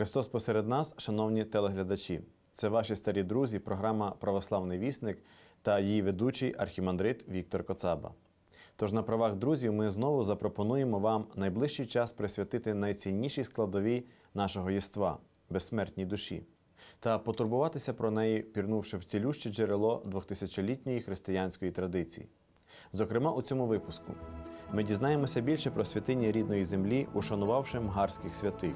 Христос посеред нас, шановні телеглядачі. Це ваші старі друзі, програма Православний вісник та її ведучий архімандрит Віктор Коцаба. Тож на правах друзів ми знову запропонуємо вам найближчий час присвятити найціннішій складовій нашого єства безсмертній душі, та потурбуватися про неї, пірнувши в цілюще джерело двохтисячолітньої християнської традиції. Зокрема, у цьому випуску ми дізнаємося більше про святині рідної землі, ушанувавши мгарських святих.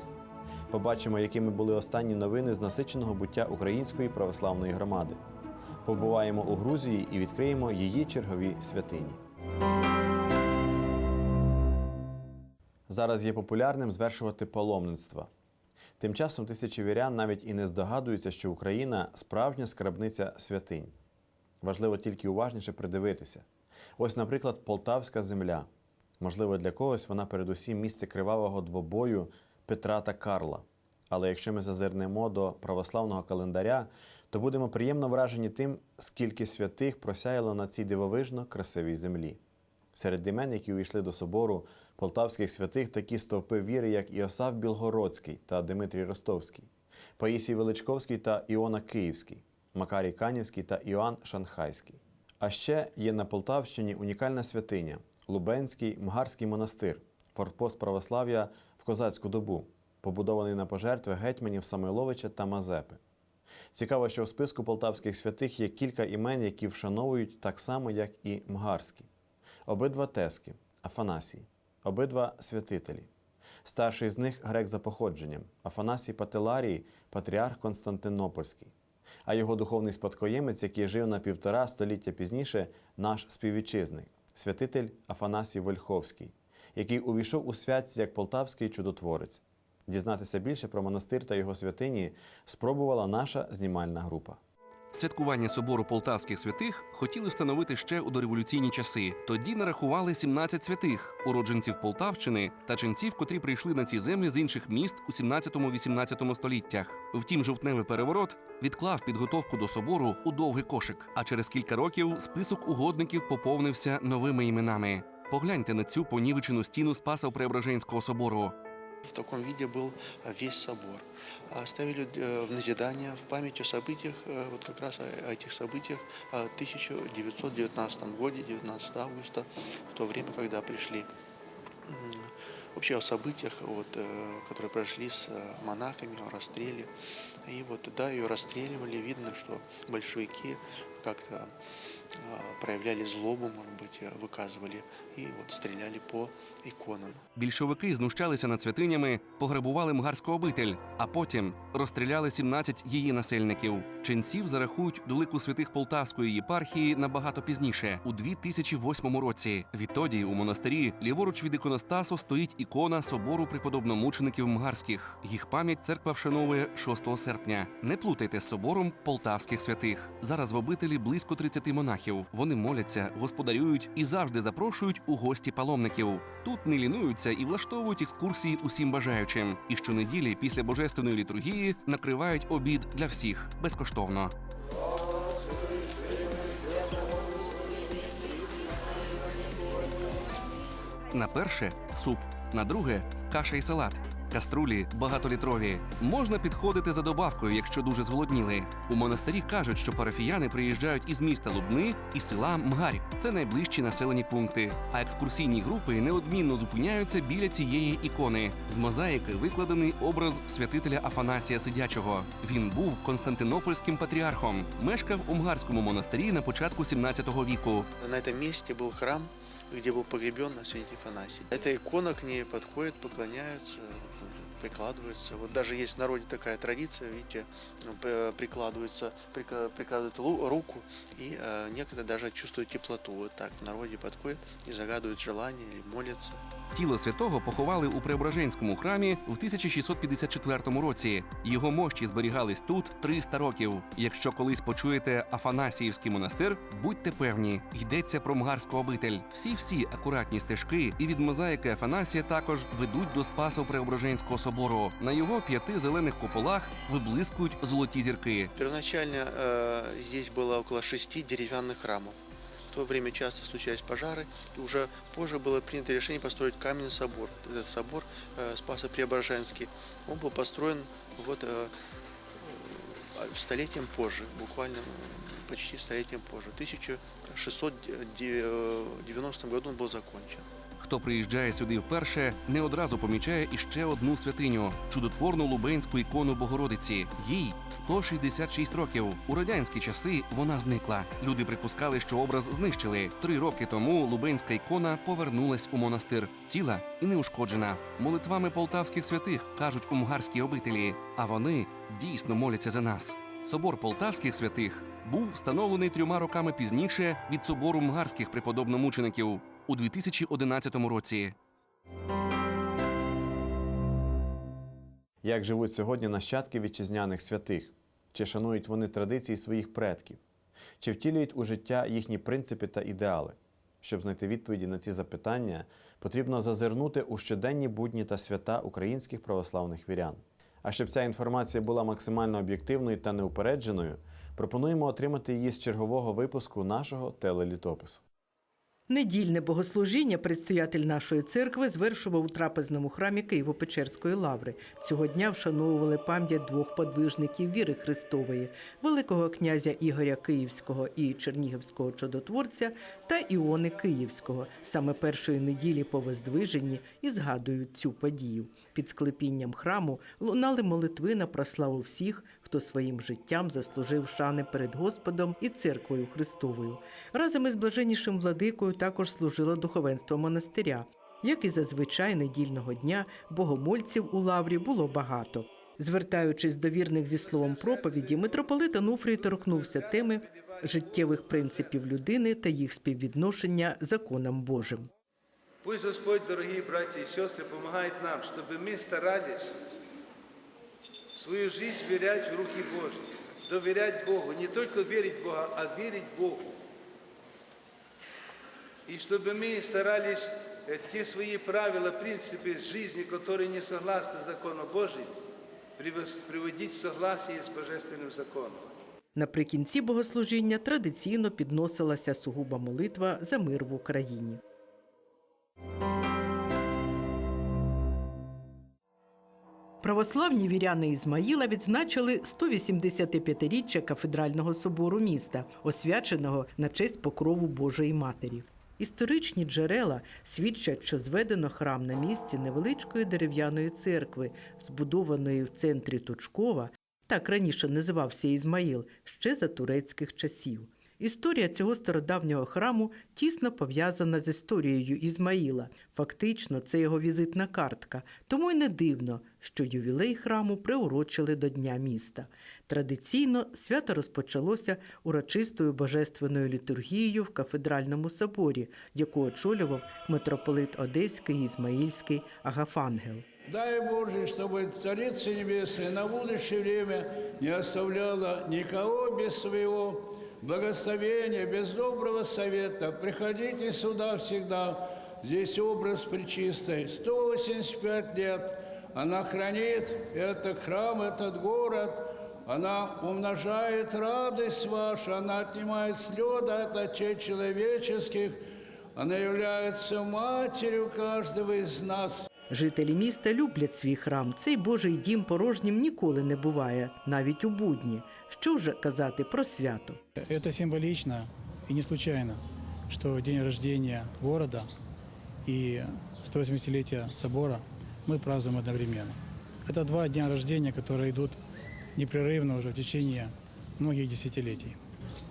Побачимо, якими були останні новини з насиченого буття Української православної громади. Побуваємо у Грузії і відкриємо її чергові святині. Зараз є популярним звершувати паломництва. Тим часом тисячі вірян навіть і не здогадуються, що Україна справжня скарбниця святинь. Важливо тільки уважніше придивитися. Ось, наприклад, Полтавська земля. Можливо, для когось вона передусім місце кривавого двобою Петра та Карла. Але якщо ми зазирнемо до православного календаря, то будемо приємно вражені тим, скільки святих просяяло на цій дивовижно красивій землі. Серед імен, які увійшли до собору полтавських святих, такі стовпи віри, як Іосаф Білгородський та Дмитрій Ростовський, Паїсій Величковський та Іона Київський, Макарій Канівський та Іоанн Шанхайський. А ще є на Полтавщині унікальна святиня Лубенський Мгарський монастир, фортпост православ'я козацьку добу, побудований на пожертви гетьманів Самойловича та Мазепи. Цікаво, що в списку полтавських святих є кілька імен, які вшановують так само, як і мгарські. Обидва тески Афанасій, обидва святителі. Старший з них грек за походженням, Афанасій Пателарій, патріарх Константинопольський. А його духовний спадкоємець, який жив на півтора століття пізніше, наш співвітчизник, святитель Афанасій Вольховський, який увійшов у святці як полтавський чудотворець. Дізнатися більше про монастир та його святині спробувала наша знімальна група. Святкування собору полтавських святих хотіли встановити ще у дореволюційні часи. Тоді нарахували 17 святих, уродженців Полтавщини та ченців, котрі прийшли на ці землі з інших міст у 17-18 століттях. Втім, жовтневий переворот відклав підготовку до собору у довгий кошик. А через кілька років список угодників поповнився новими іменами. Погляньте на цю понівечену стіну Спаса Преображенського собору. В таком виде был а, весь собор. А Ставили э, в назидание, в память о событиях, э, вот как раз о этих событиях о 1919 годе, 19 августа, в то время, когда пришли м, вообще о событиях, вот, э, которые прошли с э, монахами, о расстреле. И вот, да, ее расстреливали, видно, что большевики как-то э, проявляли злобу, может быть, э, выказывали, и вот стреляли по иконам. Більшовики знущалися над святинями, пограбували мгарську обитель, а потім розстріляли 17 її насельників. Ченців зарахують до лику святих Полтавської єпархії набагато пізніше, у 2008 році. Відтоді у монастирі ліворуч від іконостасу стоїть ікона собору преподобномучеників мгарських. Їх пам'ять церква вшановує 6 серпня. Не плутайте з собором полтавських святих. Зараз в обителі близько 30 монахів. Вони моляться, господарюють і завжди запрошують у гості паломників. Тут не лінуються і влаштовують екскурсії усім бажаючим. І щонеділі після божественної літургії накривають обід для всіх безкоштовно. На перше суп, на друге каша і салат Каструлі багатолітрові. Можна підходити за добавкою, якщо дуже зголодніли. У монастирі кажуть, що парафіяни приїжджають із міста Лубни і села Мгарь. Це найближчі населені пункти. А екскурсійні групи неодмінно зупиняються біля цієї ікони. З мозаїки викладений образ святителя Афанасія Сидячого. Він був константинопольським патріархом, мешкав у Мгарському монастирі на початку 17 віку. На этом месте был храм, где был погребен святитель Афанасий. Эта икона к ней подходит, поклоняются, прикладываются. Вот даже есть в народе такая традиция, видите, прикладываются, прикладывают руку, и э, некоторые даже чувствуют теплоту. Вот так в народе подходят и загадывают желание или молятся. Тіло святого поховали у Преображенському храмі в 1654 році. Його мощі зберігались тут 300 років. Якщо колись почуєте Афанасіївський монастир, будьте певні, йдеться про мгарську обитель. Всі всі акуратні стежки і від мозаїки Афанасія також ведуть до Спасо Преображенського собору. На його п'яти зелених куполах виблискують золоті зірки. Первоначально э, здесь было около шести деревянных храмов. В то время часто случались пожары, и уже позже было принято решение построить каменный собор. Этот собор э, Спасо-Преображенский, он был построен вот э, э, столетием позже, буквально почти столетием позже. В 1690 году он был закончен. Хто приїжджає сюди вперше, не одразу помічає іще одну святиню чудотворну лубенську ікону Богородиці. Їй 166 років. У радянські часи вона зникла. Люди припускали, що образ знищили. Три роки тому лубенська ікона повернулась у монастир, ціла і неушкоджена. Молитвами полтавських святих кажуть у мгарській обителі. А вони дійсно моляться за нас. Собор полтавських святих був встановлений трьома роками пізніше від собору мгарських преподобномучеників у 2011 році. Як живуть сьогодні нащадки вітчизняних святих? Чи шанують вони традиції своїх предків? Чи втілюють у життя їхні принципи та ідеали? Щоб знайти відповіді на ці запитання, потрібно зазирнути у щоденні будні та свята українських православних вірян. А щоб ця інформація була максимально об'єктивною та неупередженою, пропонуємо отримати її з чергового випуску нашого телелітопису. Недільне богослужіння предстоятель нашої церкви звершував у трапезному храмі Києво-Печерської лаври. Цього дня вшановували пам'ять двох подвижників віри Христової великого князя Ігоря Київського і Чернігівського чудотворця та Іони Київського. Саме першої неділі по Воздвиженні і згадують цю подію. Під склепінням храму лунали молитви на прославу всіх, хто своїм життям заслужив шани перед Господом і церквою Христовою. Разом із блаженнішим владикою також служило духовенство монастиря. Як і зазвичай недільного дня, богомольців у лаврі було багато. Звертаючись до вірних зі словом проповіді, митрополит Онуфрій торкнувся теми життєвих принципів людини та їх співвідношення законам Божим. Пусть Господь, дорогие братья и сестры, помогает нам, чтобы мы старались свою жизнь верять в руки Божьи, доверять Богу, не только верить в Бога, а верить Богу. И чтобы мы старались э, те свои правила, принципы жизни, которые не согласны закону Божьим, привез- приводить в согласие с божественным законом. Наприкінці богослужіння традиційно підносилася сугуба молитва за мир в Україні. Православні віряни Ізмаїла відзначили 185-річчя кафедрального собору міста, освяченого на честь покрову Божої Матері. Історичні джерела свідчать, що зведено храм на місці невеличкої дерев'яної церкви, збудованої в центрі Тучкова, так раніше називався Ізмаїл, ще за турецьких часів. Історія цього стародавнього храму тісно пов'язана з історією Ізмаїла. Фактично, це його візитна картка. Тому й не дивно, що ювілей храму приурочили до Дня міста. Традиційно свято розпочалося урочистою божественною літургією в кафедральному соборі, яку очолював митрополит Одеський Ізмаїльський Агафангел. Дай Боже, чтобы Царица Небесная на будущее время не оставляла никого без своего благословения, без доброго совета. Приходите сюда всегда. Здесь образ Пречистой. 185 лет она хранит этот храм, этот город. Она умножает радость вашу, она отнимает слезы от очей человеческих. Она является матерью каждого из нас. Жителі міста люблять свій храм. Цей Божий дім порожнім ніколи не буває, навіть у будні. Що вже казати про свято? Это символично и не случайно, что день рождения города и 180-летие собора мы празднуем одновременно. Это два дня рождения, которые идут непрерывно уже в течение многих десятилетий.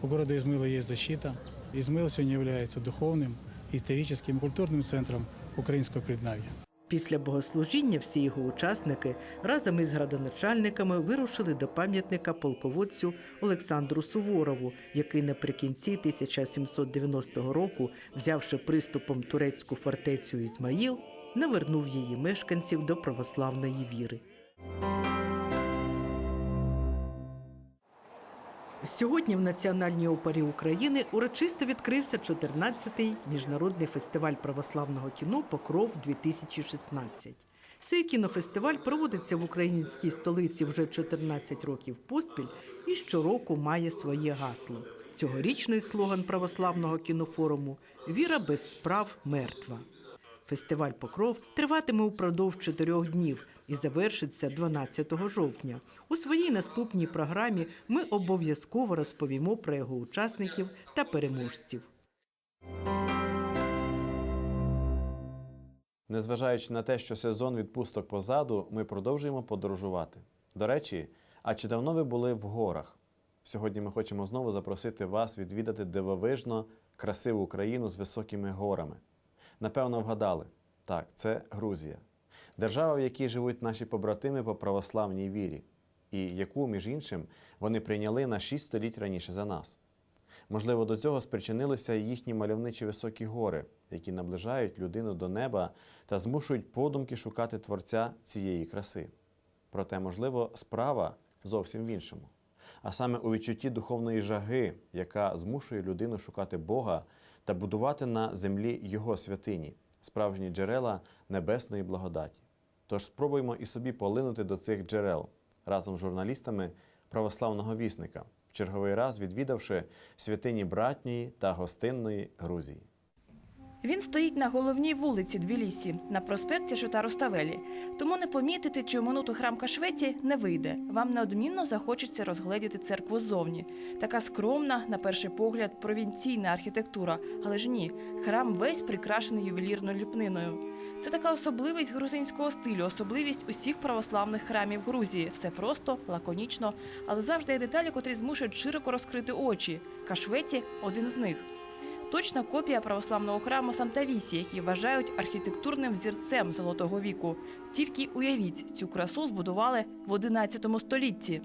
У города Измыла есть защита. Измыл сегодня является духовным, историческим, культурным центром украинского преднавья. Після богослужіння всі його учасники разом із градоначальниками вирушили до пам'ятника полководцю Олександру Суворову, який наприкінці 1790 року, взявши приступом турецьку фортецю Ізмаїл, навернув її мешканців до православної віри. Сьогодні в Національній опері України урочисто відкрився 14-й міжнародний фестиваль православного кіно Покров 2016. Цей кінофестиваль проводиться в українській столиці вже 14 років поспіль і щороку має своє гасло. Цьогорічний слоган православного кінофоруму Віра без справ мертва. Фестиваль Покров триватиме упродовж чотирьох днів і завершиться 12 жовтня. У своїй наступній програмі ми обов'язково розповімо про його учасників та переможців. Незважаючи на те, що сезон відпусток позаду, ми продовжуємо подорожувати. До речі, а чи давно ви були в горах? Сьогодні ми хочемо знову запросити вас відвідати дивовижно красиву країну з високими горами. Напевно, вгадали. Так, це Грузія. Держава, в якій живуть наші побратими по православній вірі, і яку, між іншим, вони прийняли на 6 століть раніше за нас. Можливо, до цього спричинилися їхні мальовничі високі гори, які наближають людину до неба та змушують подумки шукати творця цієї краси. Проте, можливо, справа зовсім в іншому. А саме у відчутті духовної жаги, яка змушує людину шукати Бога та будувати на землі Його святині, справжні джерела небесної благодаті. Тож спробуємо і собі полинути до цих джерел разом з журналістами православного вісника, в черговий раз відвідавши святині братньої та гостинної Грузії. Він стоїть на головній вулиці Тбілісі, на проспекті Шота Руставелі. Тому не помітити чи оминути храм Кашветі не вийде. Вам неодмінно захочеться розгледіти церкву ззовні. Така скромна, на перший погляд, провінційна архітектура. Але ж ні, храм весь прикрашений ювелірною ліпниною. Це така особливість грузинського стилю, особливість усіх православних храмів Грузії. Все просто, лаконічно, але завжди є деталі, котрі змушують широко розкрити очі. Кашветі один з них. Точна копія православного храму Сантавісі, який вважають архітектурним взірцем золотого віку. Тільки уявіть, цю красу збудували в 11 столітті.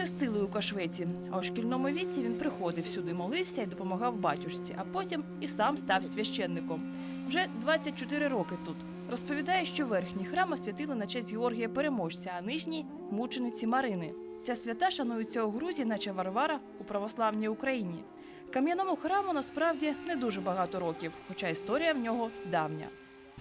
Хрестили у Кашветі, а у шкільному віці він приходив сюди, молився і допомагав батюшці, а потім і сам став священником. Вже 24 роки тут. Розповідає, що верхній храм освятили на честь Георгія Переможця, а нижній мучениці Марини. Ця свята шанується у Грузії, наче Варвара у православній Україні. Кам'яному храму насправді не дуже багато років, хоча історія в нього давня.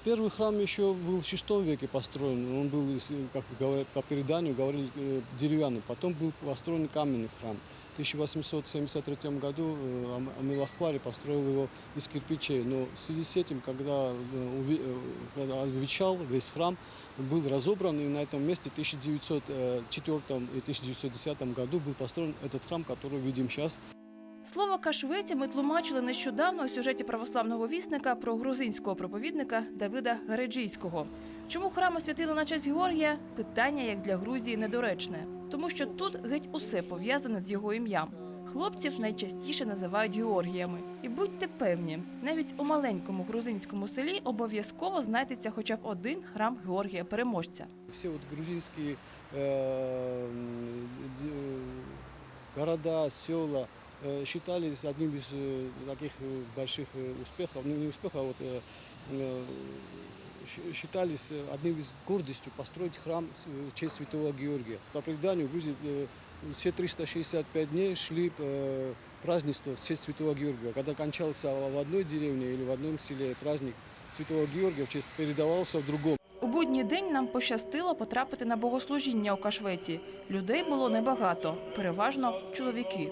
Первый храм еще был в VI веке построен. Он был, если, как говорят, по переданию, говорили, э, деревянный. Потом был построен каменный храм. В 1873 году э, Ам- Амилахвари построил его из кирпичей. Но в связи с этим, когда, э, уви- э, когда увечал весь храм, был разобран, и на этом месте в 1904 и 1910 году был построен этот храм, который видим сейчас. Слово кашветі ми тлумачили нещодавно у сюжеті православного вісника про грузинського проповідника Давида Гареджійського. Чому храм освятили на честь Георгія? Питання, як для Грузії, недоречне, тому що тут геть усе пов'язане з його ім'ям. Хлопців найчастіше називають Георгіями. І будьте певні, навіть у маленькому грузинському селі обов'язково знайдеться хоча б один храм Георгія Переможця. Грузинские э, м, города, села считались одним из э, таких э, больших э, успехов, ну не успехов, а вот э, э, щ- считались э, одним из гордостью построить храм с- в честь святого Георгия. По преданию в Грузии э, все 365 дней шли э, празднества в честь святого Георгия. Когда кончался в одной деревне или в одном селе праздник святого Георгия, в честь передавался в другом. У будній день нам пощастило потрапити на богослужіння у Кашветі. Людей було небагато, переважно чоловіки.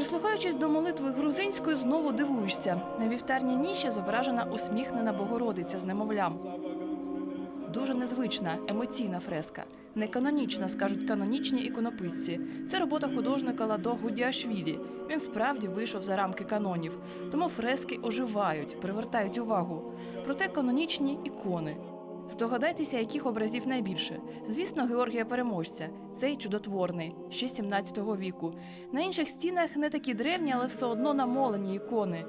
Прислухаючись до молитви грузинської, знову дивуєшся. На вівтарній ніші зображена усміхнена Богородиця з немовлям. Дуже незвична, емоційна фреска. Не канонічна, скажуть канонічні іконописці. Це робота художника Ладо Гудіашвілі. Він справді вийшов за рамки канонів. Тому фрески оживають, привертають увагу. Проте канонічні ікони. Здогадайтеся, яких образів найбільше. Звісно, Георгія Переможця. Цей чудотворний, ще 17 віку. На інших стінах не такі древні, але все одно намолені ікони.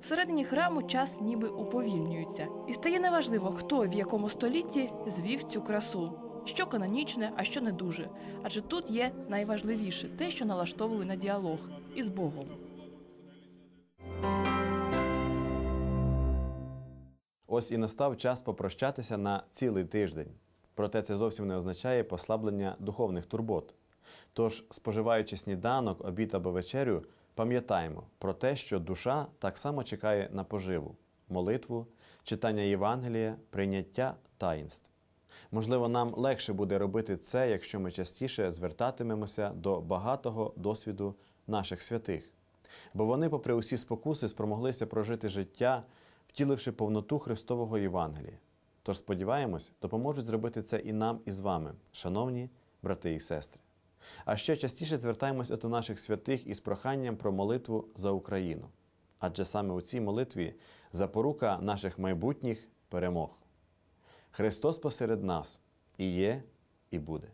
Всередині храму час ніби уповільнюється. І стає неважливо, хто в якому столітті звів цю красу. Що канонічне, а що не дуже. Адже тут є найважливіше те, що налаштовує на діалог із Богом. Ось і настав час попрощатися на цілий тиждень. Проте це зовсім не означає послаблення духовних турбот. Тож, споживаючи сніданок, обід або вечерю, пам'ятаємо про те, що душа так само чекає на поживу, молитву, читання Євангелія, прийняття таїнств. Можливо, нам легше буде робити це, якщо ми частіше звертатимемося до багатого досвіду наших святих. Бо вони, попри усі спокуси, спромоглися прожити життя, втіливши повноту Христового Євангелія. Тож сподіваємось, допоможуть зробити це і нам, і з вами, шановні брати і сестри. А ще частіше звертаємося до наших святих із проханням про молитву за Україну. Адже саме у цій молитві запорука наших майбутніх перемог. Христос посеред нас і є, і буде.